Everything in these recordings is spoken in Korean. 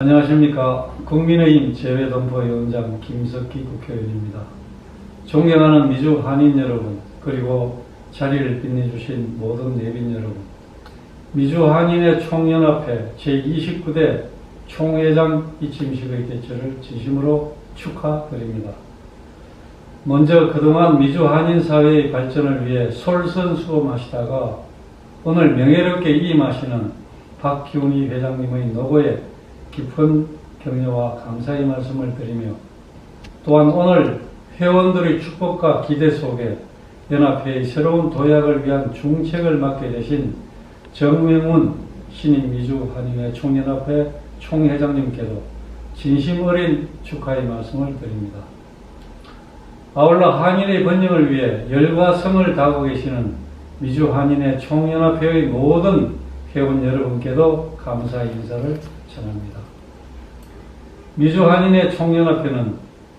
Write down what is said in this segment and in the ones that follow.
안녕하십니까. 국민의힘 재외동포위원장 김석기 국회의원입니다. 존경하는 미주 한인 여러분, 그리고 자리를 빛내주신 모든 내빈 여러분, 미주 한인의 총연합회 제29대 총회장 이침식의 개최를 진심으로 축하드립니다. 먼저 그동안 미주 한인 사회의 발전을 위해 솔선수범하시다가 오늘 명예롭게 이임하시는 박기훈이 회장님의 노고에 깊은 격려와 감사의 말씀을 드리며 또한 오늘 회원들의 축복과 기대 속에 연합회의 새로운 도약을 위한 중책을 맡게 되신 정명훈 신임 미주 한인회 총연합회 총회장님께도 진심 어린 축하의 말씀을 드립니다. 아울러 한인의 번영을 위해 열과 성을 다하고 계시는 미주 한인회 총연합회의 모든 회원 여러분께도 감사 인사를 전합니다. 미주 한인회 총연합회는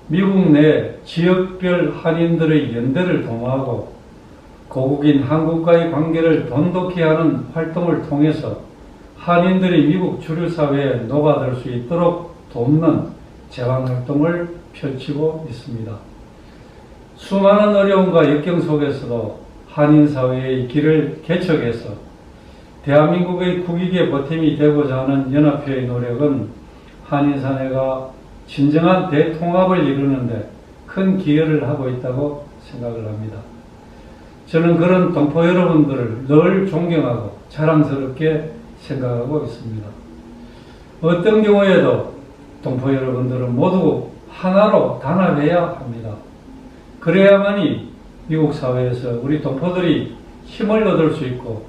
미국 내 지역별 한인들의 연대를 도모하고 고국인 한국과의 관계를 돈독히 하는 활동을 통해서 한인들이 미국 주류 사회에 녹아들 수 있도록 돕는 재방 활동을 펼치고 있습니다. 수많은 어려움과 역경 속에서도 한인 사회의 길을 개척해서 대한민국의 국익에 보탬이 되고자 하는 연합회의 노력은 한인 사회가 진정한 대통합을 이루는데 큰 기여를 하고 있다고 생각을 합니다. 저는 그런 동포 여러분들을 늘 존경하고 자랑스럽게 생각하고 있습니다. 어떤 경우에도 동포 여러분들은 모두 하나로 단합해야 합니다. 그래야만이 미국 사회에서 우리 동포들이 힘을 얻을 수 있고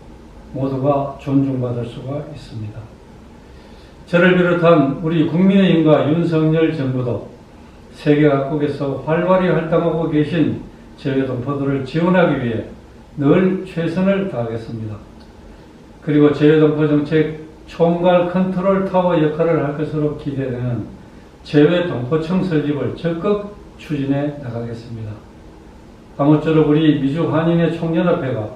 모두가 존중받을 수가 있습니다. 저를 비롯한 우리 국민의힘과 윤석열 정부도 세계 각국에서 활발히 활동하고 계신 저희 동포들을 지원하기 위해 늘 최선을 다하겠습니다. 그리고 재외동포 정책 총괄 컨트롤 타워 역할을 할 것으로 기대되는 재외동포청 설립을 적극 추진해 나가겠습니다. 아무쪼록 우리 미주 한인의 총연합회가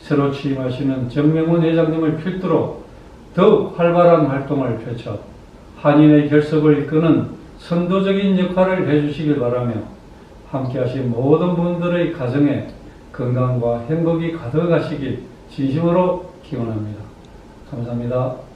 새로 취임하시는 정명훈 회장님을 필두로 더욱 활발한 활동을 펼쳐 한인의 결석을 이끄는 선도적인 역할을 해주시길 바라며 함께하신 모든 분들의 가정에 건강과 행복이 가득하시길 진심으로 기원합니다. 감사합니다.